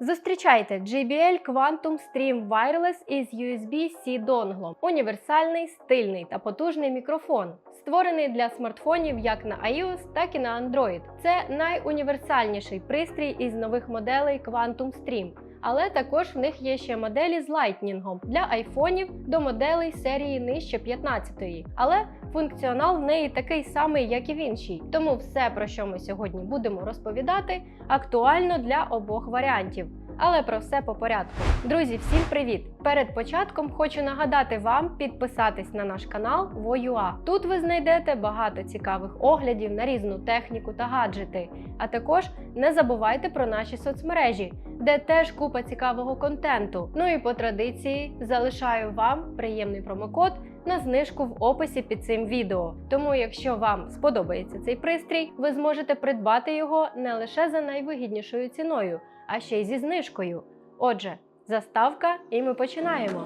Зустрічайте JBL Quantum Stream Wireless із USB-C донглом. Універсальний, стильний та потужний мікрофон, створений для смартфонів як на iOS, так і на Android. Це найуніверсальніший пристрій із нових моделей Quantum Stream. Але також в них є ще моделі з лайтнінгом для айфонів до моделей серії нижче 15-ї. Але функціонал в неї такий самий, як і в іншій. Тому все, про що ми сьогодні будемо розповідати, актуально для обох варіантів. Але про все по порядку. Друзі, всім привіт! Перед початком хочу нагадати вам підписатись на наш канал Воюа. Тут ви знайдете багато цікавих оглядів на різну техніку та гаджети. А також не забувайте про наші соцмережі, де теж купа цікавого контенту. Ну і по традиції залишаю вам приємний промокод на знижку в описі під цим відео. Тому, якщо вам сподобається цей пристрій, ви зможете придбати його не лише за найвигіднішою ціною, а ще й зі знижкою. Отже, заставка, і ми починаємо.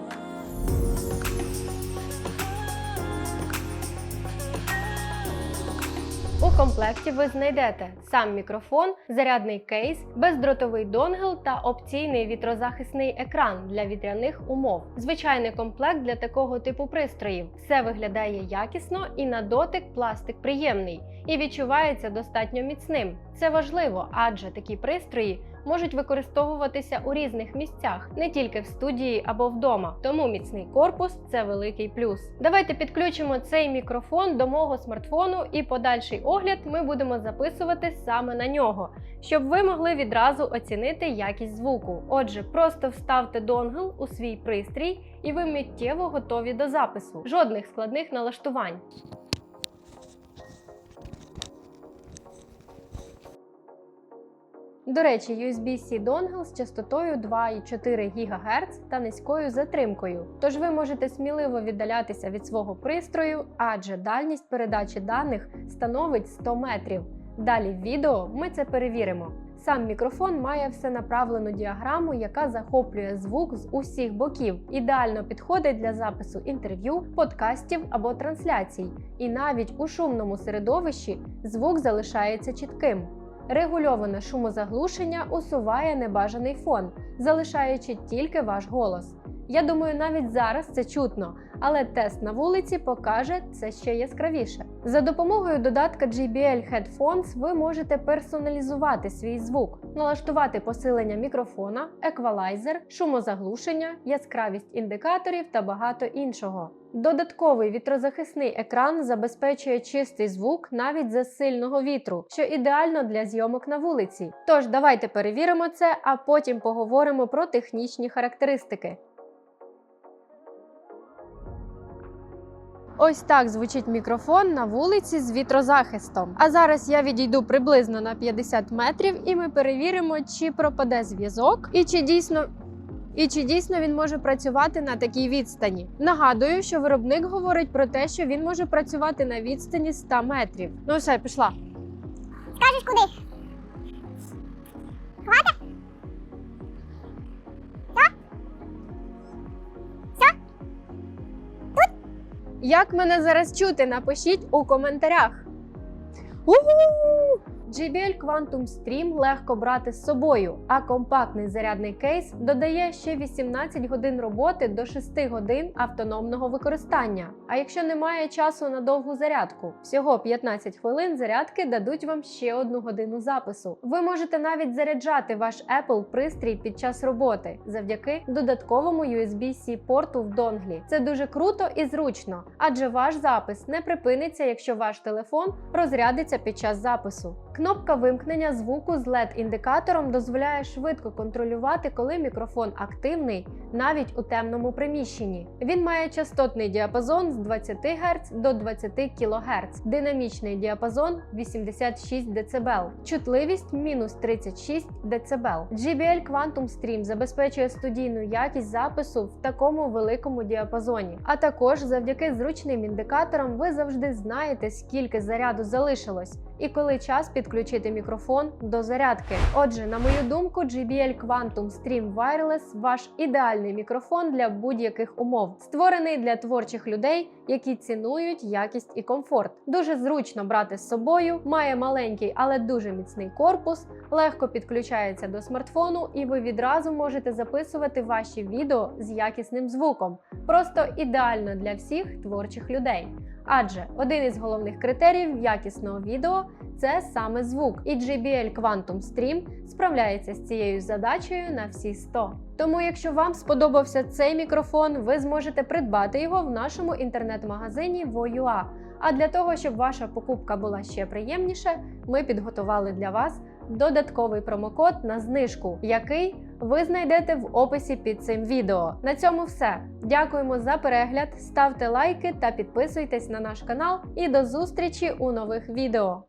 У комплекті ви знайдете сам мікрофон, зарядний кейс, бездротовий донгл та опційний вітрозахисний екран для вітряних умов. Звичайний комплект для такого типу пристроїв. Все виглядає якісно і на дотик пластик приємний і відчувається достатньо міцним. Це важливо, адже такі пристрої можуть використовуватися у різних місцях, не тільки в студії або вдома. Тому міцний корпус це великий плюс. Давайте підключимо цей мікрофон до мого смартфону, і подальший огляд ми будемо записувати саме на нього, щоб ви могли відразу оцінити якість звуку. Отже, просто вставте донгл у свій пристрій, і ви миттєво готові до запису. Жодних складних налаштувань. До речі, USB-C донгл з частотою 2,4 ГГц та низькою затримкою. Тож ви можете сміливо віддалятися від свого пристрою, адже дальність передачі даних становить 100 метрів. Далі в відео ми це перевіримо. Сам мікрофон має всенаправлену діаграму, яка захоплює звук з усіх боків. Ідеально підходить для запису інтерв'ю, подкастів або трансляцій. І навіть у шумному середовищі звук залишається чітким. Регульоване шумозаглушення усуває небажаний фон, залишаючи тільки ваш голос. Я думаю, навіть зараз це чутно, але тест на вулиці покаже це ще яскравіше. За допомогою додатка JBL Headphones ви можете персоналізувати свій звук, налаштувати посилення мікрофона, еквалайзер, шумозаглушення, яскравість індикаторів та багато іншого. Додатковий вітрозахисний екран забезпечує чистий звук навіть за сильного вітру, що ідеально для зйомок на вулиці. Тож давайте перевіримо це, а потім поговоримо про технічні характеристики. Ось так звучить мікрофон на вулиці з вітрозахистом. А зараз я відійду приблизно на 50 метрів, і ми перевіримо, чи пропаде зв'язок, і чи дійсно. І чи дійсно він може працювати на такій відстані? Нагадую, що виробник говорить про те, що він може працювати на відстані 100 метрів. Ну все, пішла. Скажеш куди? Хвата? Як мене зараз чути? Напишіть у коментарях. У-ху! JBL Quantum Stream легко брати з собою, а компактний зарядний кейс додає ще 18 годин роботи до 6 годин автономного використання. А якщо немає часу на довгу зарядку, всього 15 хвилин зарядки дадуть вам ще одну годину запису. Ви можете навіть заряджати ваш Apple пристрій під час роботи завдяки додатковому USB-C порту в донглі. Це дуже круто і зручно, адже ваш запис не припиниться, якщо ваш телефон розрядиться під час запису. Кнопка вимкнення звуку з LED-індикатором дозволяє швидко контролювати, коли мікрофон активний навіть у темному приміщенні. Він має частотний діапазон з 20 Гц до 20 кГц, динамічний діапазон 86 дБ, чутливість мінус 36 дБ. JBL Quantum Stream забезпечує студійну якість запису в такому великому діапазоні. А також завдяки зручним індикаторам ви завжди знаєте, скільки заряду залишилось і коли час підключити мікрофон до зарядки. Отже, на мою думку, JBL Quantum Stream Wireless ваш ідеальний мікрофон для будь-яких умов, створений для творчих людей, які цінують якість і комфорт. Дуже зручно брати з собою, має маленький, але дуже міцний корпус, легко підключається до смартфону, і ви відразу можете записувати ваші відео з якісним звуком. Просто ідеально для всіх творчих людей. Адже один із головних критеріїв якісного відео це саме звук, і JBL Quantum Stream справляється з цією задачею на всі 100. Тому, якщо вам сподобався цей мікрофон, ви зможете придбати його в нашому інтернет-магазині Voyua. А для того, щоб ваша покупка була ще приємніше, ми підготували для вас додатковий промокод на знижку, який ви знайдете в описі під цим відео. На цьому все. Дякуємо за перегляд, ставте лайки та підписуйтесь на наш канал. І до зустрічі у нових відео.